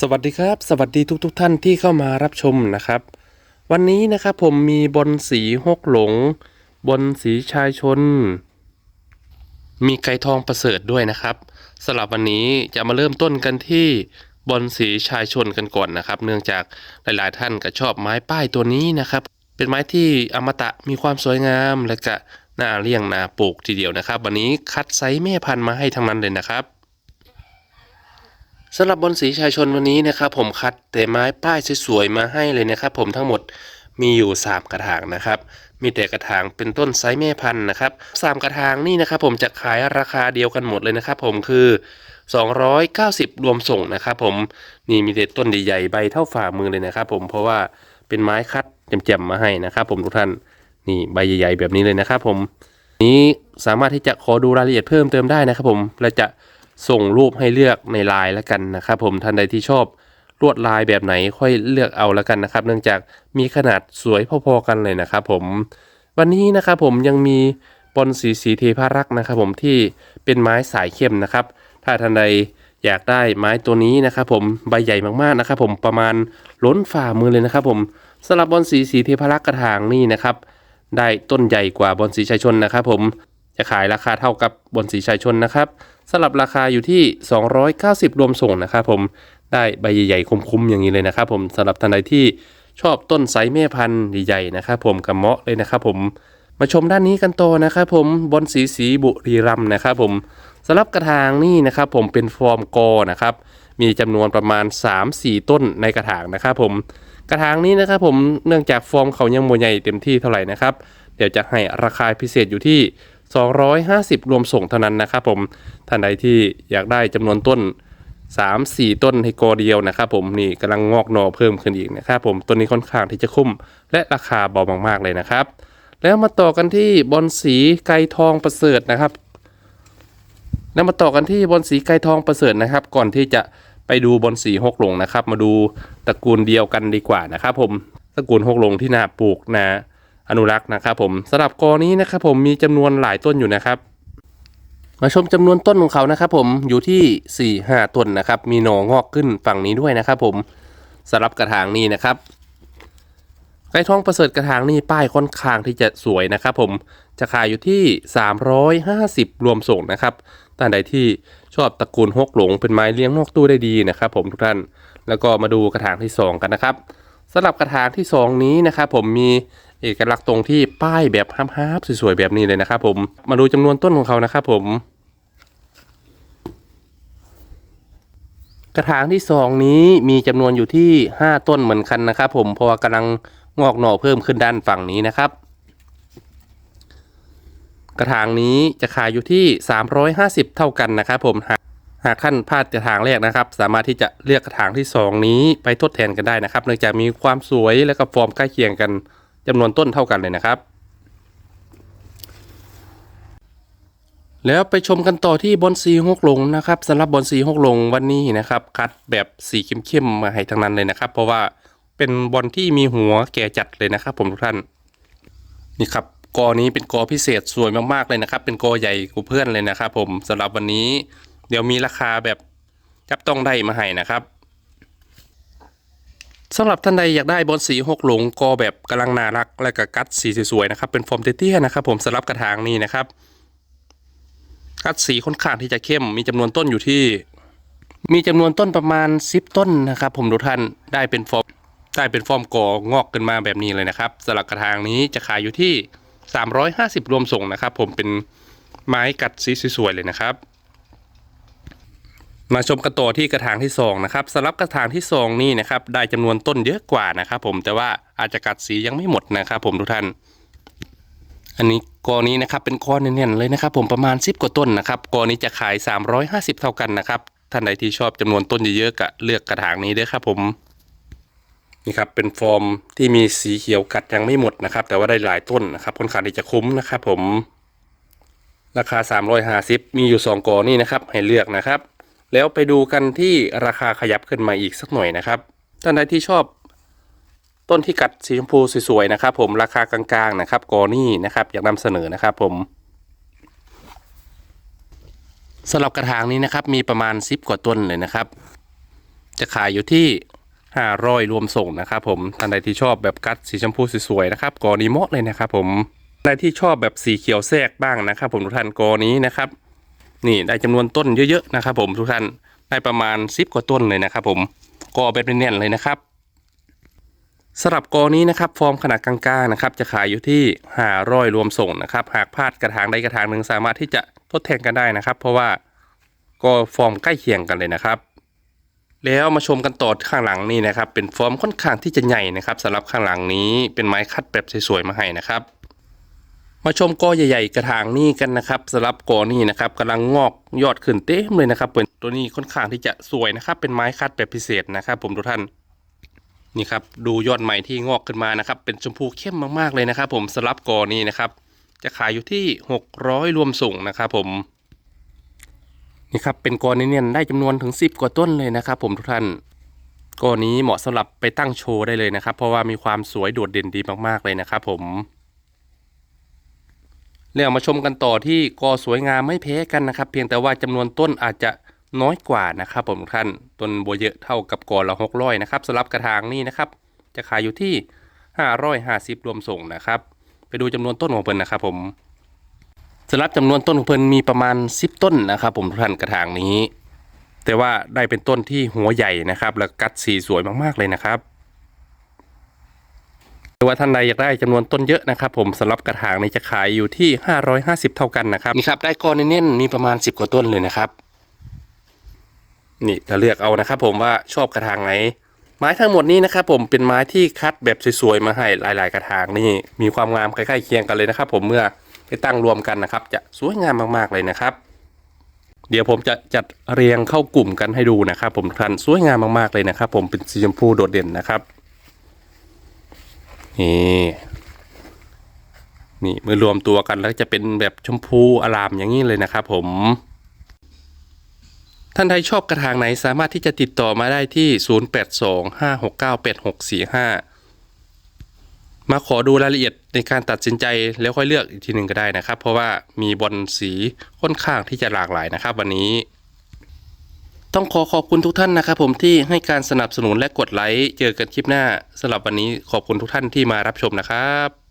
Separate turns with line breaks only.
สวัสดีครับ สวัสดีทุกๆทท่านที่เข้ามารับชมนะครับ วันนี้นะครับผมมีบนสีหกหลง บนสีชายชน มีไก่ทองประเสริฐด้วยนะครับสำหรับวันนี้จะมาเริ่มต้นกันที่บอลสีชายชนกันก่อนนะครับ เนื่องจากหลายๆท่านก็ชอบไม้ป้ายตัวนี้นะครับ เป็นไม้ที่อมตะมีความสวยงามและก็น่าเลี้ยงนาปลูกทีเดียวนะครับ วันนี้คัดไซส์แม่พันธุ์มาให้ทั้งนั้นเลยนะครับ สำหรับบนสีชายชนวันนี้นะครับผมคัดแต่ไม้ป้ายสวยๆมาให้เลยนะครับ ผมทั้งหมดมีอยู่ 3 กระถางนะครับ มีแต่กระถางเป็นต้นไซส์แม่พันธุ์นะครับสามกระถางนี่นะครับผมจะขายราคาเดียวกันหมดเลยนะครับ ผมคือ 290 รวมส่งนะครับผมนี่มีแต่ต้นใหญ่ๆใบเท่าฝ่ามือเลยนะครับผมเพราะว่าเป็นไม้คัดแจ่มๆมาให้นะครับ ผมทุกท่านนี่ใบใหญ่ ๆ แบบนี้เลยนะครับ ผมนี้สามารถที่จะขอดูรายละเอียดเพิ่มเติมได้นะครับ ผมและจะ ส่งรูปให้เลือกในไลน์แล้วกันนะครับผมท่านใดที่ชอบลวดลายแบบไหนค่อยเลือกเอาแล้วกันนะครับ เนื่องจากมีขนาดสวยพอๆกันเลยนะครับผมวันนี้นะครับผมยังมีบอนสีสีเทพารักนะครับผมที่เป็นไม้สายเข้มนะครับ ถ้าท่านใดอยากได้ไม้ตัวนี้นะครับผมใบใหญ่มากๆนะครับผมประมาณล้นฝ่ามือเลยนะครับผมสำหรับบอนสีสีเทพารักกระถางนี่นะครับ ได้ต้นใหญ่กว่าบอนสีชายชนนะครับผมจะขายราคาเท่ากับบอนสีชายชนนะครับ สำหรับราคาอยู่ที่ 290 รวมส่งนะครับผมได้ใบใหญ่ๆคุ้มๆอย่างนี้เลยนะครับผมสำหรับท่านใดที่ชอบต้นไซส์แม่พันธุ์ใหญ่ๆนะครับผมกับเมาะเลยนะครับผมมาชมด้านนี้กันต่อนะครับผมบนสีสีบุรีรัมนะครับผมสำหรับกระถางนี่นะครับผมเป็นฟอร์มกอนะครับมีจำนวนประมาณ 3-4 ต้นในกระถางนะครับผมกระถางนี้นะครับผมเนื่องจากฟอร์มเขายังโมใหญ่เต็มที่เท่าไหร่นะครับ เดี๋ยวจะให้ราคาพิเศษอยู่ที่ 250 รวมส่งเท่านั้นนะครับผมท่านใดที่อยากได้จำนวนต้น 3-4 ต้นให้กอเดียวนะครับผมนี่กำลังงอกหน่อเพิ่มขึ้นอีกนะครับผมต้นนี้ค่อนข้างที่จะคุ้มและราคาเบามากๆเลยนะครับ แล้วมาต่อกันที่บอลสีไก่ทองประเสริฐนะครับ แล้วมาต่อกันที่บอลสีไก่ทองประเสริฐนะครับ ก่อนที่จะไปดูบอลสีหกหลงนะครับ มาดูตระกูลเดียวกันดีกว่านะครับผมตระกูลหกหลงที่น่าปลูกนะ อนุรักษ์นะครับผมสำหรับกอนี้นะครับผมมีจำนวนหลายต้นอยู่นะครับ มาชมจำนวนต้นของเขานะครับผมอยู่ที่4 5ต้นนะครับ มีหน่องอกขึ้นฝั่งนี้ด้วยนะครับผมสำหรับกระถางนี้นะครับไก่ทองประเสริฐกระถางนี้ป้ายค่อนข้างที่จะสวยนะครับผมจะขายอยู่ที่ 350 รวมส่งนะครับท่านใดที่ชอบตระกูลฮกหลงเป็นไม้เลี้ยงนอกตู้ได้ดีนะครับ ผมทุกท่านแล้วก็มาดูกระถางที่ 2 กันนะครับสำหรับกระถางที่ 2 นี้นะครับผมมี เอกลักษณ์ตรงที่ป้ายแบบฮาบๆสวยๆแบบนี้เลยนะครับผมมาดูจำนวนต้นของเขานะครับผมกระถางที่ 2 นี้มีจำนวนอยู่ที่ 5 ต้นเหมือนกันนะครับผมเพราะว่ากำลังงอกหน่อเพิ่มขึ้นด้านฝั่งนี้นะครับ กระถางนี้จะขายอยู่ที่ 350 เท่ากันนะครับผมหากหากท่านพลาดกระถางแรกนะครับ สามารถที่จะเลือกกระถางที่ 2 นี้ไปทดแทนกันได้นะครับ เนื่องจากมีความสวยและก็ฟอร์มใกล้เคียงกัน จำนวนต้นเท่ากันเลยนะครับ แล้วไปชมกันต่อที่บอนสีหกลงนะครับสำหรับบอนสีหกลงวันนี้นะครับ คัดแบบสีเข้มๆมาให้ทั้งนั้นเลยนะครับ เพราะว่าเป็นบอลที่มีหัวแก่จัดเลยนะครับ ผมทุกท่านนี่ครับกอนี้เป็นกอพิเศษสวยมากๆเลยนะครับ เป็นกอใหญ่กว่าเพื่อนเลยนะครับ ผมสำหรับวันนี้ เดี๋ยวมีราคาแบบจับต้องได้มาให้นะครับ สำหรับท่านใดอยากได้บอลสีหกหลงกอแบบกำลังน่ารัก และก็กัดสีสวยๆนะครับเป็นฟอร์มเตี้ยๆนะครับ ผมสำหรับกระถางนี้นะครับ กัดสีค่อนข้างที่จะเข้ม มีจำนวนต้นอยู่ที่ มีจำนวนต้นประมาณ 10 ต้นนะครับ ผมทุกท่านได้เป็นฟอร์มได้เป็นฟอร์มกองอกขึ้นมาแบบนี้เลยนะครับสำหรับกระถางนี้จะขายอยู่ที่ 350 รวมส่งนะครับ ผมเป็นไม้กัดสีสวยๆเลยนะครับ มาชมกันต่อที่กระถางที่2นะครับสำหรับกระถางที่2นี่นะครับได้จำนวนต้นเยอะกว่านะครับผมแต่ว่าอาจจะกัดสียังไม่หมดนะครับผมทุกท่าน อันนี้กอนี้นะครับเป็นกอนเน่นๆเลยนะครับผมประมาณ 10 กว่าต้นนะครับกอนี้จะขาย 350 เท่ากันนะครับท่านใดที่ชอบจำนวนต้นเยอะๆก็เลือกกระถางนี้ด้วยครับผมนี่ครับเป็นฟอร์มที่มีสีเขียวกัดยังไม่หมดนะครับ แต่ว่าได้หลายต้นนะครับค่อนข้างที่จะคุ้มนะครับผม ราคา 350 มีอยู่ 2กอนี่นะครับให้เลือกนะครับ แล้วไปดูกันที่ราคาขยับขึ้นมาอีกสักหน่อยนะครับ ท่านใดที่ชอบต้นที่กัดสีชมพูสวยๆนะครับ ผมราคากลางๆนะครับกอนี่นะครับอยากนำเสนอนะครับผมสำหรับกระถางนี้นะครับมีประมาณ 10 กว่าต้นเลยนะครับ จะขายอยู่ที่ 500 รวมส่งนะครับ ผมท่านใดที่ชอบแบบกัดสีชมพูสวยๆนะครับกอนี้เหมาะเลยนะครับ ผมท่านใดที่ชอบแบบสีเขียวแทรกบ้างนะครับ ผมทุกท่านกอนี้นะครับ นี่ได้จำนวนต้นเยอะๆนะครับ ผมทุกท่านได้ประมาณ10กว่าต้นเลยนะครับ ผมกอแบบเนียนเลยนะครับสำหรับกอนี้นะครับฟอร์มขนาดกลางๆนะครับจะขายอยู่ที่500รวมส่งนะครับ หากพลาดกระถางใดกระถางหนึ่งสามารถที่จะทดแทนกันได้นะครับ เพราะว่าก็ฟอร์มใกล้เคียงกันเลยนะครับ แล้วมาชมกันต่อข้างหลังนี่นะครับ เป็นฟอร์มค่อนข้างที่จะใหญ่นะครับสำหรับข้างหลังนี้เป็นไม้คัดแบบสวยๆมาให้นะครับ มาชมกอใหญ่ ๆ กระถางนี่กันนะครับสำหรับกอนี่นะครับกำลังงอกยอดขึ้นเต็มเลยนะครับเป็นตัวนี้ค่อนข้างที่จะสวยนะครับ เป็นไม้คัดแบบพิเศษนะครับ ผมทุกท่านนี่ครับดูยอดใหม่ที่งอกขึ้นมานะครับ เป็นชมพูเข้มมากๆเลยนะครับ ผมสำหรับกอนี่นะครับ จะขายอยู่ที่ 600 รวมส่งนะครับ ผมนี่ครับเป็นกอเนียนๆได้จำนวนถึง 10 กว่าต้นเลยนะครับ ผมทุกท่านกอนี้เหมาะสำหรับไปตั้งโชว์ได้เลยนะครับ เพราะว่ามีความสวยโดดเด่นดีมากๆเลยนะครับ ผม แล้วมาชมกันต่อที่กอสวยงามไม่แพ้กันนะครับ เพียงแต่ว่าจำนวนต้นอาจจะน้อยกว่านะครับผมท่านต้นบัวเยอะเท่ากับกอละ600นะครับสำหรับกระถางนี่นะครับ จะขายอยู่ที่550รวมส่งนะครับ ไปดูจำนวนต้นของเพิ่นนะครับผมสำหรับจำนวนต้นของเพิ่นมีประมาณ10ต้นนะครับ ผมท่านกระถางนี้ แต่ว่าได้เป็นต้นที่หัวใหญ่นะครับ แล้วกัดสีสวยมากๆเลยนะครับ รือว่าท่านใดอยากได้จำนวนต้นเยอะนะครับผมสำหรับกระถางนี้จะขายอยู่ที่ 550 เท่ากันนะครับนี่ครับได้ก้อนเน้นๆมีประมาณ 10 กว่าต้นเลยนะครับ นี่จะเลือกเอานะครับ ผมว่าชอบกระถางไหนไม้ทั้งหมดนี้นะครับผมเป็นไม้ที่คัดแบบสวยๆมาให้หลาย ๆ กระถางนี่มีความงามใกล้ๆเคียงกันเลยนะครับ ผมเมื่อไปตั้งรวมกันนะครับ จะสวยงามมากๆเลยนะครับ เดี๋ยวผมจะจัดเรียงเข้ากลุ่มกันให้ดูนะครับ ผมทุกท่านสวยงามมากๆเลยนะครับ ผมเป็นสีชมพูโดดเด่นนะครับ นี่นี่เมื่อรวมตัวกันแล้วจะเป็นแบบชมพูอลามอย่างนี้เลยนะครับผมท่านใดชอบกระถางไหนสามารถที่จะติดต่อมาได้ที่ 0825698645 มาขอดูรายละเอียดในการตัดสินใจแล้วค่อยเลือกอีกทีหนึ่งก็ได้นะครับ เพราะว่ามีบอลสีค่อนข้างที่จะหลากหลายนะครับ วันนี้ ต้องขอขอบคุณทุกท่านนะครับผมที่ให้การสนับสนุนและกดไลค์ เจอกันคลิปหน้าสำหรับวันนี้ขอบคุณทุกท่านที่มารับชมนะครับ